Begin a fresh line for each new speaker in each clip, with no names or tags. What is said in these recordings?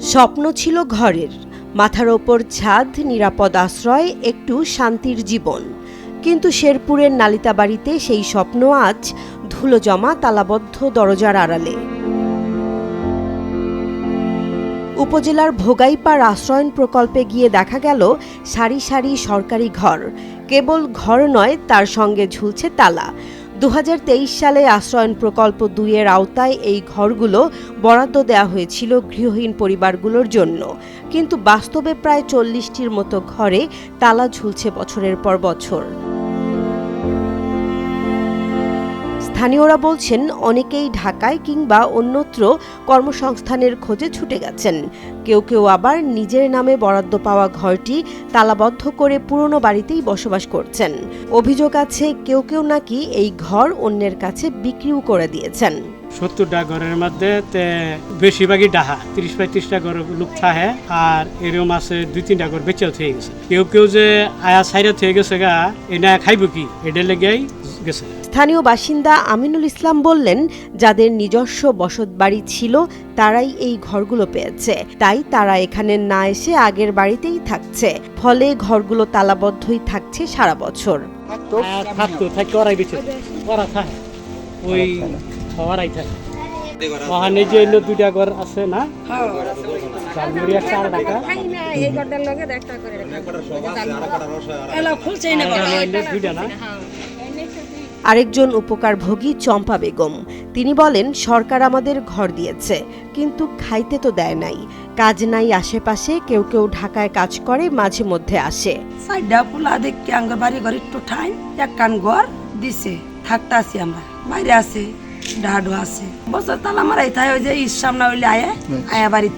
স্বপ্ন ছিল ঘরের। মাথার ওপর ছাদ, নিরাপদ আশ্রয়, একটু শান্তির জীবন। কিন্তু শেরপুরের নালিতা বাড়িতে সেই স্বপ্ন আজ ধুলো জমা তালাবদ্ধ দরজার আড়ালে। উপজেলার ভোগাইপাড় আশ্রয়ন প্রকল্পে গিয়ে দেখা গেল সারি সারি সরকারি ঘর। কেবল ঘর নয়, তার সঙ্গে ঝুলছে তালা। দু হাজার তেইশ সালে আশ্রয়ন প্রকল্প দুইয়ের আওতায় এই ঘরগুলো বরাদ্দ দেওয়া হয়েছিল গৃহহীন পরিবারগুলোর জন্য। কিন্তু বাস্তবে প্রায় চল্লিশটির মতো ঘরে তালা ঝুলছে বছরের পর বছর। স্থানীয়রা বলছেন, অনেকেই ঢাকায় কিংবা অন্যত্র কর্মসংস্থানের খোঁজে ছুটে গেছেন। কেউ কেউ আবার নিজের নামে বরাদ্দ পাওয়া ঘরটি তালাবদ্ধ করে পুরনো বাড়িতেই বসবাস করছেন। অভিযোগ আছে, কেউ কেউ নাকি এই ঘর অন্যের কাছে বিক্রিও করে দিয়েছেন।
সত্তরটা ঘরের মধ্যে বেশিরভাগই ডাহা, তিরিশ পঁয়ত্রিশটা ঘর লোক থাহে আর এরকম আছে দুই তিনটা ঘর বেঁচেও থেকে গেছে। কেউ কেউ যে আয়া সাইডে থেকে গেছে গা এনা খাইব কি? এটা লেগেই গেছে।
স্থানীয় বাসিন্দা আমিনুল ইসলাম বললেন যাদের নিজস্ব বসত বাড়ি ছিল তারাই এই ঘরগুলো পেয়েছে। তাই তারা এখানে না এসে আগের বাড়িতেই থাকছে। ফলে ঘরগুলো তালাবদ্ধই থাকছে সারা বছর।
ওই থাকে। ওখানে যে এলো দুইটা ঘর আছে না? জালমুড়ি একটা আর ঢাকা
এই গড্ডার লগে একটা করে এলা খুলছেই না?
আরেকজন উপকারভোগী চম্পা বেগম। তিনি বলেন সরকার আমাদের ঘর দিয়েছে কিন্তু খাইতে তো দেয় নাই। কাজ নাই আশেপাশে কেউ কেউ ঢাকায় কাজ করে মাঝে মধ্যে আসে।
সাইডা পোলা দেখে আঙ্গর বাড়ি ঘর একটু ঠাই এক কান ঘর দিছে থাকতে আছি আমরা। বাইরে আছে ডাহাডো আছে। বছর তালা মারাই থাই ওই যে ঈদ সামনে হইলে আয়া আয়া বাড়ি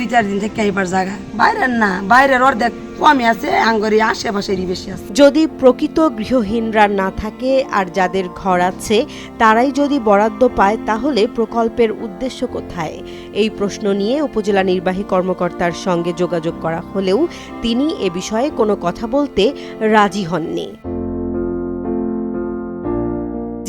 দুই, চার দিন থেকে এইবার জায়গা। বাইরের না, বাইরের অর্ধেক কমই আছে, আঙ্গরি আশেপাশেরই বেশি আছে।
যদি প্রকৃত গৃহহীনরা না থাকে আর যাদের ঘর আছে, তারাই যদি বরাদ্দ পায়, তাহলে প্রকল্পের উদ্দেশ্য কোথায়? এই প্রশ্ন নিয়ে উপজেলা নির্বাহী কর্মকর্তার সঙ্গে যোগাযোগ করা হলেও তিনি এ বিষয়ে কোনো কথা বলতে রাজি হননি।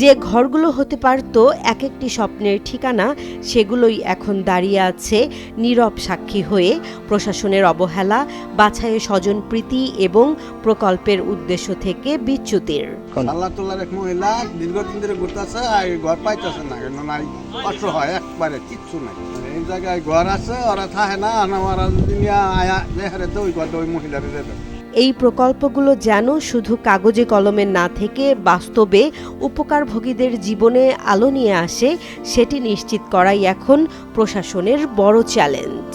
যে ঘরগুলো হতে পারত এক একটি স্বপ্নের ঠিকানা, সেগুলোই এখন দাঁড়িয়ে আছে নীরব সাক্ষী হয়ে প্রশাসনের অবহেলা, বাছাইয়ে স্বজন প্রীতি এবং প্রকল্পের উদ্দেশ্য থেকে বিচ্যুতির।
মহিলা দীর্ঘদিন ধরে আর ঘর না হয়, একবারে নাই। এই জায়গায় ঘর আছে
এই প্রকল্পগুলো যেন শুধু কাগজে কলমে না থেকে বাস্তবে উপকারভোগীদের জীবনে আলো নিয়ে আসে, সেটি নিশ্চিত করাই এখন প্রশাসনের বড় চ্যালেঞ্জ।